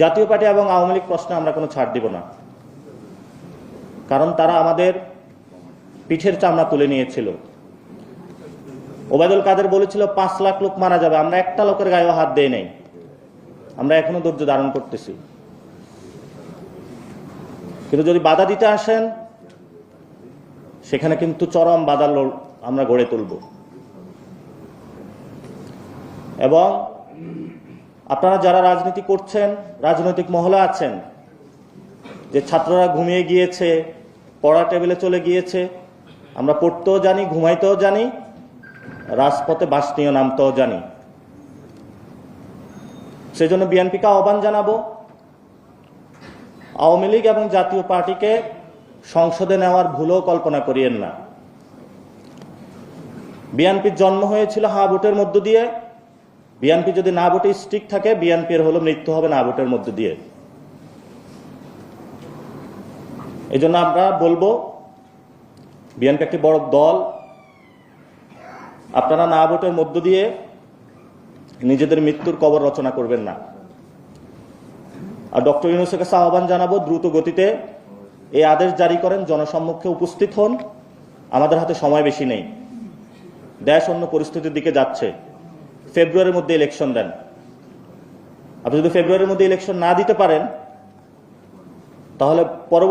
জাতীয় পার্টি এবং আওয়ামী লীগ প্রশ্নে আমরা কোনো ছাড় দিব না। কারণ তারা আমাদের পিঠের চামড়া তুলে নিয়েছিল। ওবায়দুল কাদের বলেছিল, পাঁচ লাখ লোক মারা যাবে, আমরা একটা লোকের গায়েও হাত দেই নাই। আমরা এখনও ধৈর্য ধারণ করতেছি। কিন্তু যদি বাধা দিতে আসেন, সেখানে কিন্তু চরম বাধা আমরা গড়ে তুলব। এবং আপনারা যারা রাজনীতি করছেন, রাজনৈতিক মহলে আছেন, যে ছাত্ররা ঘুমিয়ে গিয়েছে, পড়া টেবিলে চলে গিয়েছে, আমরা পড়তেও জানি, ঘুমাইতেও জানি, রাজপথে বাস নিয়ে নামতেও জানি। সেজন্য বিএনপিকে আহ্বান জানাব, আওয়ামী লীগ এবং জাতীয় পার্টিকে সংসদে নেওয়ার ভুলও কল্পনা করিয়েন না। বিএনপির জন্ম হয়েছিল হা ভোটের মধ্য দিয়ে বিএনপি যদি না ভোটে স্টিক থাকে, বিএনপির হলো মৃত্যু হবে না ভোটের মধ্য দিয়ে। এই জন্য আমরা বলব, বিএনপি একটি বড় দল। আপনারা না ভোটের মধ্য দিয়ে নিজেদের মৃত্যুর কবর রচনা করবেন না। আর ডক্টর ইউনুসের কাছে আহ্বান জানাব, দ্রুত গতিতে এই আদেশ জারি করেন, জনসম্মুখে উপস্থিত হন। আমাদের হাতে সময় বেশি নেই। দেশ অন্য পরিস্থিতির দিকে যাচ্ছে। ফেব্রুয়ারির মধ্যে ইলেকশন দেন। আপনি যদি ফেব্রুয়ারির মধ্যে ইলেকশন না দিতে পারেন তাহলে পরবর্তী